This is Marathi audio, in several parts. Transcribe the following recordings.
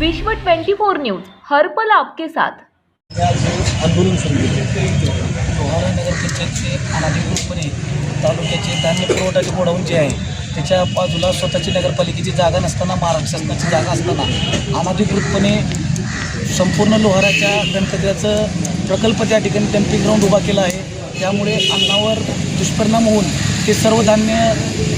विश्व 24 न्यूज हर्पल आपके साथ. आंदोलन सुरू लोहारा नगर पंचायतचे अनाधिकृतपणे तालुक्याचे धान्य पुरवठ्याचे गोडाऊन जे आहे त्याच्या बाजूला स्वतःची नगरपालिकेची जागा नसताना महाराष्ट्र शासनाची जागा असताना अनाधिकृतपणे संपूर्ण लोहाराच्या गणपतीचं प्रकल्प त्या ठिकाणी डम्पिंग ग्राउंड उभा केला आहे. त्यामुळे अन्नावर दुष्परिणाम होऊन ते सर्व धान्य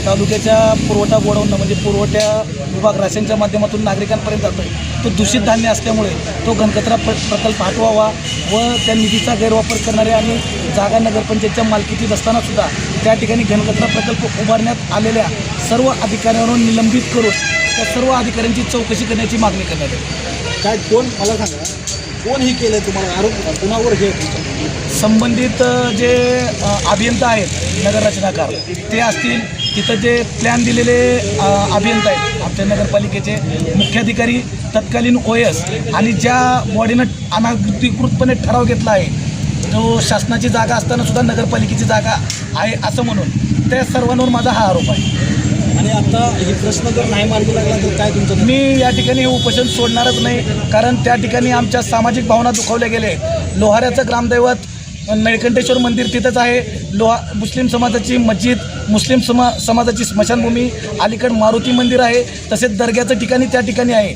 तालुक्याच्या पुरवठा गोडाऊन म्हणजे पुरवठ्या विभाग राशनच्या माध्यमातून नागरिकांपर्यंत जातो तो दूषित धान्य असल्यामुळे तो घनकचरा प्र प्रकल्प हटवावा व त्या निधीचा गैरवापर करणारे आणि जागा नगरपंचायतच्या मालकीची असतानासुद्धा त्या ठिकाणी घनकचरा प्रकल्प उभारण्यात आलेल्या सर्व अधिकाऱ्यांवरून निलंबित करून त्या सर्व अधिकाऱ्यांची चौकशी करण्याची मागणी करण्यात आली. काय कोण? मला सांगा. कोण केलं केलं तुम्हाला आरोप कुणावर हे संबंधित जे अभियंता आहेत नगर रचनाकार ते असतील. तिथं जे प्लॅन दिलेले अभियंता आहेत आमच्या नगरपालिकेचे मुख्याधिकारी तत्कालीन ओ एस आणि ज्या बॉडीनं अनाधिकृतपणे ठराव घेतला आहे जो शासनाची जागा असताना सुद्धा नगरपालिकेची जागा आहे असं म्हणून त्या सर्वांवर माझा हा आरोप आहे. आणि आता हे प्रश्न जर नाही मार्गी लागला तर काय तुमचं मी या ठिकाणी हे उपोषण सोडणारच नाही कारण त्या ठिकाणी आमच्या सामाजिक भावना दुखावल्या गेले लोहाऱ्याचं ग्रामदैवत नळकंठेश्वर मंदिर तिथंच आहे. लोहा मुस्लिम समाजाची मस्जिद मुस्लिम समा समाजाची स्मशानभूमी अलीकड मारुती मंदिर आहे. तसेच दर्ग्याचं ठिकाणी त्या ठिकाणी आहे.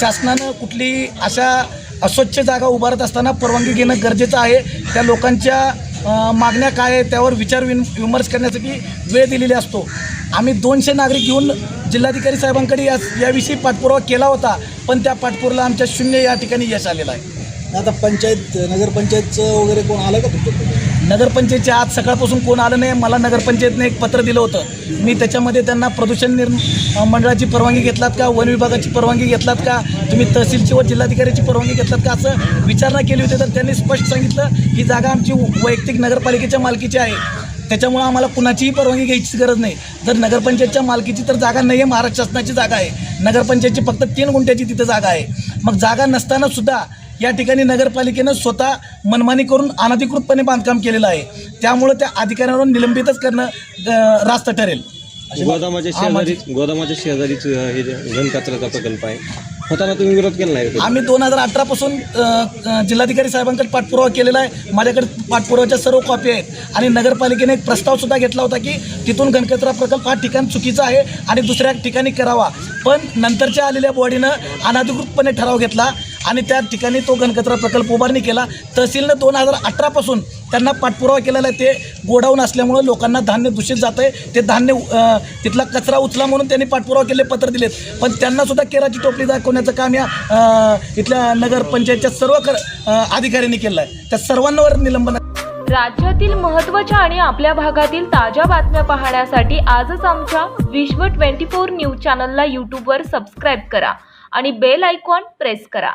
शासनानं कुठली अशा अस्वच्छ जागा उभारत असताना परवानगी घेणं गरजेचं आहे. त्या लोकांच्या मागण्या काय आहे त्यावर विचार विन विमर्श करण्यासाठी वेळ दिलेली असतो. आम्ही दोनशे नागरिक घेऊन जिल्हाधिकारी साहेबांकडे या याविषयी पाठपुरावा केला होता पण त्या पाठपुराला आमच्या शून्य या ठिकाणी यश आलेलं आहे. आता पंचायत नगरपंचायतचं वगैरे कोण आलं का तुमच्याकडे? नगरपंचायतच्या आज सकाळपासून कोण आलं नाही मला नगरपंचायतने एक पत्र दिलं होतं. मी त्याच्यामध्ये त्यांना प्रदूषण निर अ, मंडळाची परवानगी घेतलात का वन विभागाची परवानगी घेतलात का तुम्ही तहसीलची व जिल्हाधिकाऱ्याची परवानगी घेतलात का असं विचारणा केली होती. तर त्यांनी स्पष्ट सांगितलं ही जागा आमची वैयक्तिक नगरपालिकेच्या मालकीची आहे. त्याच्यामुळं आम्हाला कुणाचीही परवानगी घ्यायची गरज नाही. जर नगरपंचायतच्या मालकीची तर जागा नाही आहे महाराष्ट्र शासनाची जागा आहे. नगरपंचायतची फक्त तीन गुंठ्याची तिथं जागा आहे. मग जागा नसताना सुद्धा या ठिकाणी नगरपालिकेनं स्वतः मनमानी करून अनधिकृतपणे बांधकाम केलेलं आहे. त्यामुळं त्या अधिकाऱ्यांवर निलंबितच करणं अं, रास्त ठरेल. गोदामाच्या माझी- शेजारी गोदामाच्या शेजारीच हे जे घनकचऱ्याचा प्रकल्प आहे. होताना तुम्ही विरोध केला नाही आम्ही दोन हजार अठरापासून जिल्हाधिकारी साहेबांकडे पाठपुरावा केलेला आहे. माझ्याकडे पाठपुराव्याच्या सर्व कॉपी आहेत. आणि नगरपालिकेने एक प्रस्ताव सुद्धा घेतला होता की तिथून घनकचरा प्रकल्प हा ठिकाण चुकीचा आहे आणि दुसऱ्या ठिकाणी करावा. पण नंतरच्या आलेल्या बॉडीनं अनधिकृतपणे ठराव घेतला आणि त्या ठिकाणी तो घनकचरा प्रकल्प उभारणी केला. तहसीलनं दोन हजार अठरापासून त्यांना पाठपुरावा केलेला आहे. ते गोडाऊन असल्यामुळं लोकांना धान्य दूषित जात आहे ते धान्य तिथला कचरा उचला म्हणून त्यांनी पाठपुरावा केले पत्र दिलेत. पण त्यांनासुद्धा केराची टोपली दाखवण्याचं काम या इथल्या नगरपंचायतच्या सर्व कर अधिकाऱ्यांनी केलं आहे त्या सर्वांवर निलंबन राज्यातील महत्त्वाच्या आणि आपल्या भागातील ताज्या बातम्या पाहण्यासाठी आजच आमच्या विश्व 24 न्यूज चॅनलला यूट्यूबवर सबस्क्राईब करा आणि बेल आयकॉन प्रेस करा.